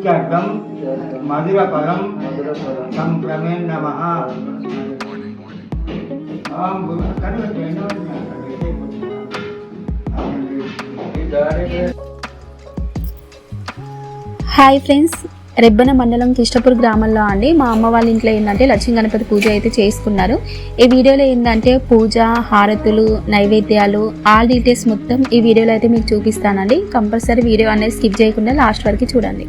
ఇత్యర్థం మధురపరం సంక్రమే నమ hi friends Rebbena మండలం కిష్టపూర్ గ్రామంలో అండి. మా అమ్మ వాళ్ళ ఇంట్లో ఏంటంటే లక్ష్మీ గణపతి పూజ అయితే చేసుకున్నారు. ఈ వీడియోలో ఏంటంటే పూజ హారతులు నైవేద్యాలు ఆల్ డీటెయిల్స్ మొత్తం ఈ వీడియోలో అయితే మీకు చూపిస్తానండి. కంపల్సరీ వీడియో అనేది స్కిప్ చేయకుండా లాస్ట్ వరకు చూడండి.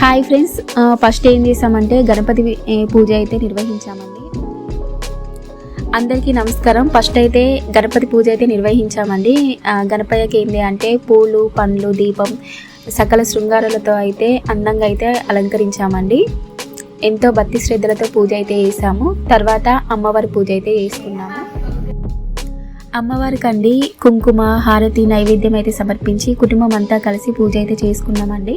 హాయ్ ఫ్రెండ్స్ ఫస్ట్ ఏం చేసామంటే గణపతి పూజ అయితే నిర్వహించామండి. అందరికీ నమస్కారం. ఫస్ట్ అయితే గణపతి పూజ అయితే నిర్వహించామండి. గణపయ్యకి ఏంటి అంటే పూలు పండ్లు దీపం సకల శృంగారాలతో అయితే అందంగా అయితే అలంకరించామండి. ఎంతో భక్తి శ్రద్ధలతో పూజ అయితే చేసాము తర్వాత అమ్మవారి పూజ అయితే చేసుకున్నాము. అమ్మవారికి అండి కుంకుమ హారతి నైవేద్యం అయితే సమర్పించి కుటుంబం అంతా కలిసి పూజ అయితే చేసుకున్నామండి.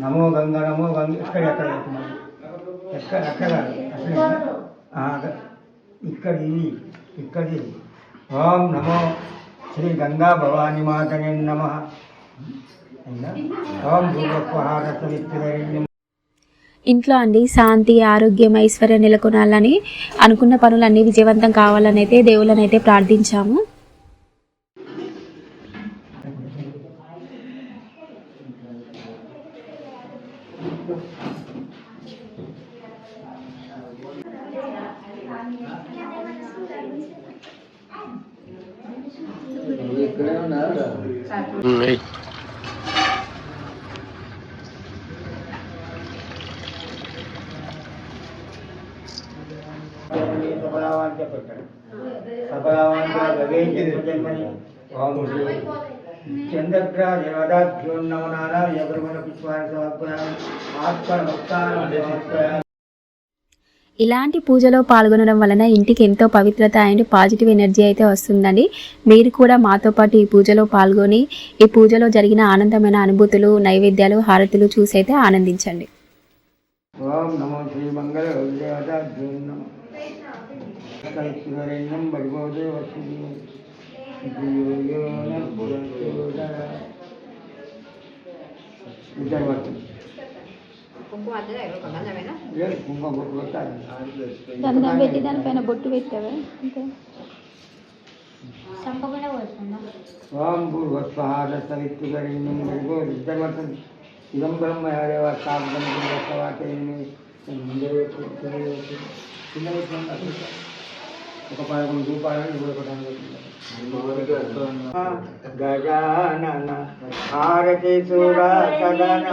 నమో గంగ నమో గంగ ఇక్కడ ఎక్కడ ఎక్కడ అక్కడ అసలు ఆ, ఇక్కడ ఇది ఇక్కడ ఇది. ఓం నమో శ్రీ గంగా భవాని మాతనే నమ. ఓం భూగస్వహార ఇంట్లో అండి శాంతి ఆరోగ్యం ఐశ్వర్యం నెలకొనాలని అనుకున్న పనులన్నీ విజయవంతం కావాలని అయితే దేవుళ్ళని అయితే ప్రార్థించాము. చంద్రగ్రహ చంద్రగ్ర ఎవరు మన పుష్పాన్ని సమర్పణ ఆత్మ భక్తాన్ని సమర్పణ ఇలాంటి పూజలో పాల్గొనడం వలన ఇంటికి ఎంతో పవిత్రత అండ్ పాజిటివ్ ఎనర్జీ అయితే వస్తుందండి. మీరు కూడా మాతో పాటు ఈ పూజలో పాల్గొని ఈ పూజలో జరిగిన ఆనందమైన అనుభూతులు నైవేద్యాలు హారతులు చూసి అయితే ఆనందించండి. ఓం నమో శ్రీ మంగళ ఇద్దరు పడుతుంది లేదు కుంకుమ బొట్టు పెట్టాలి గంధం పెట్టి దానిపైన బొట్టు పెట్టావా అంతే ఓం భూర్వస్వహార సవిత్రుగరిణ్యం భర్గో విద్యమతం ఇదం బ్రహ్మ హరేవ సాధనం వాటేమి ఒక పదకొండు రూపాయలు గజానన హారతి సురా సదన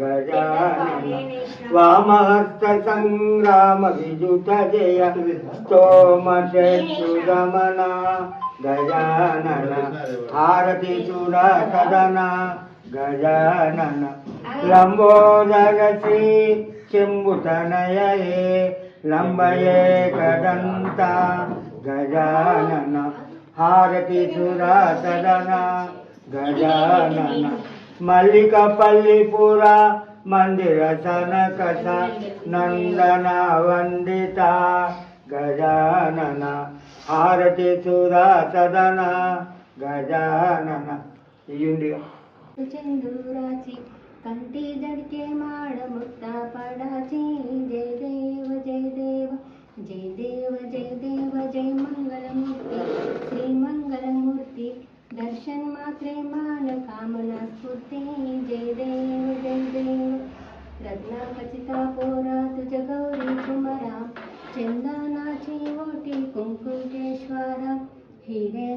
గజానన వామహస్త సంగ్రామ విజుత జయ స్తోమ శత్రుగమన గజానన హారతి సురా సదన గజానన లంబోదర శ్రీ చెంబుతనయే లంబయేకదంత గజానన హారతి సురా గజానన. మల్లికపల్లి మల్లికపల్లిపుర మందిర సనకస నందన వందిత గజానన. హారతి సురా సదన గజానన. ఇయ్యుండి कन्ति जडके माडमुक्ता पडाची जय देव जय देव जय देव जय देव जय मंगलमूर्ती। श्री मंगलमूर्ती दर्शन मात्रे मान कामना स्फूर्ति। जय देव जय देव रत्नापचिता पोरात् गौरी कुमरा। चन्दनाची वोटि कुङ्कुङ्केश्वरा हीरे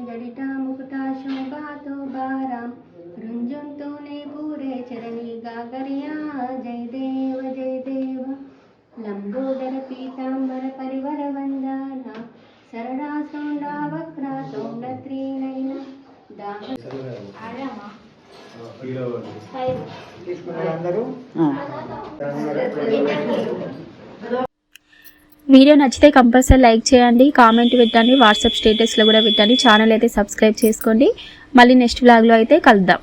शोभा तो बारा। గాగరియా జయ దేవ జయ దేవ. లంబోదర పీతాంబర పరివర వందన త్రీనైన దాహ తీసుకున్నారు అందరూ వీడియో నచ్చితే కంపల్సరీ లైక్ చేయండి కామెంట్ పెట్టండి వాట్సాప్ స్టేటస్లో కూడా పెట్టండి ఛానల్ అయితే సబ్స్క్రైబ్ చేసుకోండి. మళ్ళీ నెక్స్ట్ వ్లాగ్లో అయితే కలుద్దాం.